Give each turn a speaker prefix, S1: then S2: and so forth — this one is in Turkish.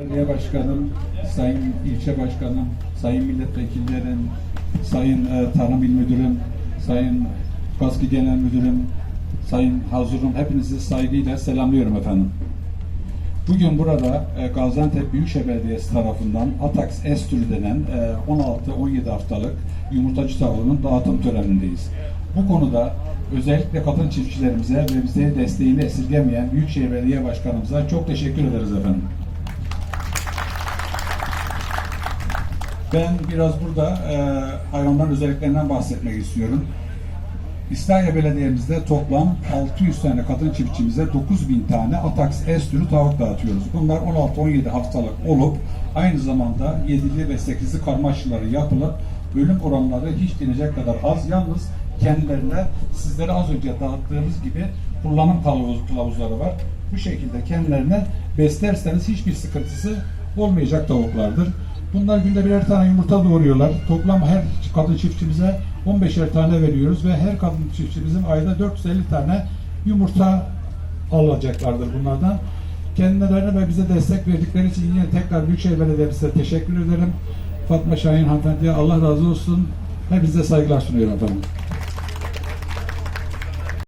S1: Belediye Başkanım, Sayın İlçe Başkanım, Sayın Milletvekillerim, Sayın e, Tarım İl Müdürüm, Sayın Kaski Genel Müdürüm, Sayın Hazurum hepinizi saygıyla selamlıyorum efendim. Bugün burada e, Gaziantep Büyükşehir Belediyesi tarafından Atax S türü denen e, 16-17 haftalık yumurtacı tavuğunun dağıtım törenindeyiz. Bu konuda özellikle kadın çiftçilerimize ve bize desteğini esirgemeyen Büyükşehir Belediye Başkanımıza çok teşekkür ederiz efendim. Ben biraz burada e, hayvanların özelliklerinden bahsetmek istiyorum. İslahiye Belediye'mizde toplam 600 tane kadın çiftçimize 9000 tane Atax S türü tavuk dağıtıyoruz. Bunlar 16-17 haftalık olup aynı zamanda 7'li ve 8'li karma aşıları yapılıp ölüm oranları hiç denecek kadar az. Yalnız kendilerine sizlere az önce dağıttığımız gibi kullanım kılavuz, kılavuzları var. Bu şekilde kendilerine beslerseniz hiçbir sıkıntısı olmayacak tavuklardır. Bunlar günde birer tane yumurta doğuruyorlar. Toplam her kadın çiftçimize 15'er tane veriyoruz ve her kadın çiftçimizin ayda 450 tane yumurta alacaklardır bunlardan. Kendilerine ve bize destek verdikleri için yine tekrar Büyükşehir Belediye'mize teşekkür ederim. Fatma Şahin hanımefendiye Allah razı olsun. Hepinize saygılar sunuyorum efendim.